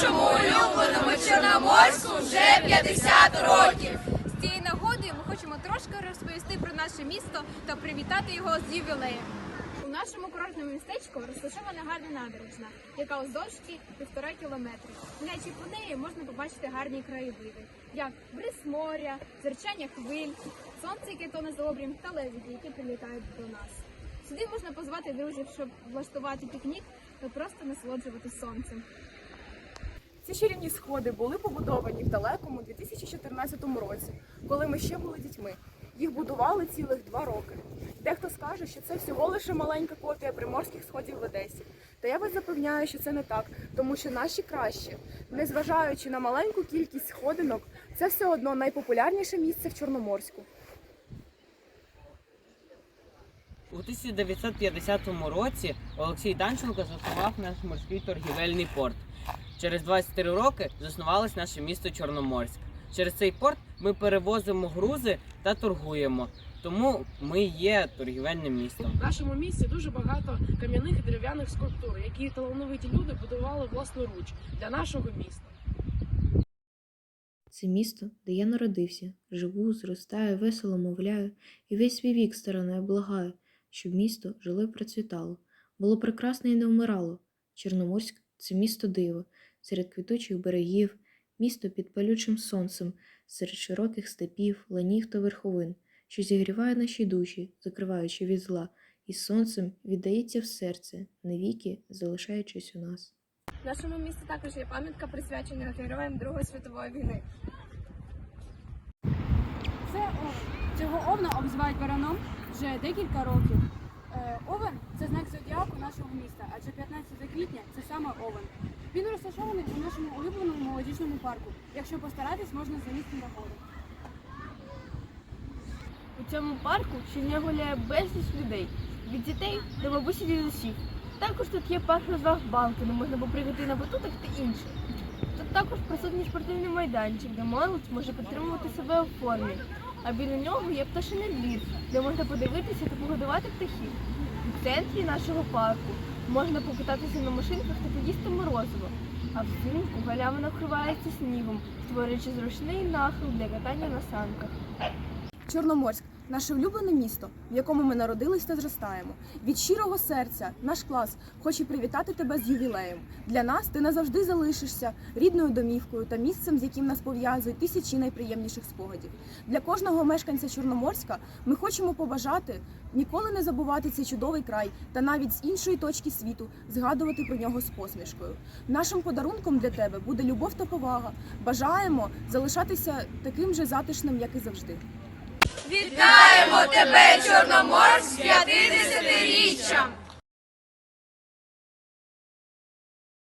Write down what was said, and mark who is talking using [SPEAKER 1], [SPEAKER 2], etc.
[SPEAKER 1] Нашому улюбленому Чорноморську вже 50 років.
[SPEAKER 2] З цієї нагоди ми хочемо трошки розповісти про наше місто та привітати його з ювілеєм. У нашому курортному містечку розташована гарна набережна, яка уздовж півтора кілометри. Гуляючи по неї можна побачити гарні краєвиди, як бриз моря, зерчання хвиль, сонце, яке тоне за обрієм, та лебеді, які прилітають до нас. Сюди можна позвати друзів, щоб влаштувати пікнік та просто насолоджуватись сонцем.
[SPEAKER 3] Ці чарівні сходи були побудовані в далекому 2014 році, коли ми ще були дітьми. Їх будували цілих два роки. Дехто скаже, що це всього лише маленька копія приморських сходів в Одесі. Та я вас запевняю, що це не так, тому що наші кращі, незважаючи на маленьку кількість сходинок, це все одно найпопулярніше місце в Чорноморську.
[SPEAKER 4] У 1950 році Олексій Данченко заснував наш морський торгівельний порт. Через 23 роки заснувалось наше місто Чорноморськ. Через цей порт ми перевозимо грузи та торгуємо. Тому ми є торгівельним містом.
[SPEAKER 5] В нашому місті дуже багато кам'яних і дерев'яних скульптур, які талановиті люди будували власноруч для нашого міста.
[SPEAKER 6] Це місто, де я народився, живу, зростаю, весело мовляю, і весь свій вік стороною благаю, щоб місто жило і процвітало, було прекрасне і не вмирало. Чорноморськ це місто диво, серед квітучих берегів, місто під палючим сонцем, серед широких степів, ланів та верховин, що зігріває наші душі, закриваючи від зла, і сонцем віддається в серце, навіки залишаючись у нас.
[SPEAKER 2] В нашому місті також є пам'ятка присвячена героям Другої світової війни.
[SPEAKER 7] Це овен. Цього овна обзивають бараном вже декілька років. Е, Овен це знак зодіаку нашого міста, адже 15 квітня це саме овен. Він розташований у нашому улюбленому молодіжному парку. Якщо постаратись, можна залізти на гору.
[SPEAKER 8] У цьому парку щодня гуляє безліч людей від дітей до бабусі дідусів. Також тут є парк розваг балки, де можна попригати на батутах та інше. Тут також присутній спортивний майданчик, де молодь може підтримувати себе у формі. А біля нього є пташиний двір, де можна подивитися та погодувати птахів. У центрі нашого парку можна покататися на машинках та поїсти морозиво. А взимку галявина вкривається снігом, створюючи зручний нахил для катання на санках.
[SPEAKER 3] Чорноморськ наше улюблене місто, в якому ми народились та зростаємо. Від щирого серця наш клас хоче привітати тебе з ювілеєм. Для нас ти назавжди залишишся рідною домівкою та місцем, з яким нас пов'язують тисячі найприємніших спогадів. Для кожного мешканця Чорноморська ми хочемо побажати ніколи не забувати цей чудовий край та навіть з іншої точки світу згадувати про нього з посмішкою. Нашим подарунком для тебе буде любов та повага. Бажаємо залишатися таким же затишним, як і завжди.
[SPEAKER 1] Вітаємо тебе, Чорноморськ, з 50-річчям!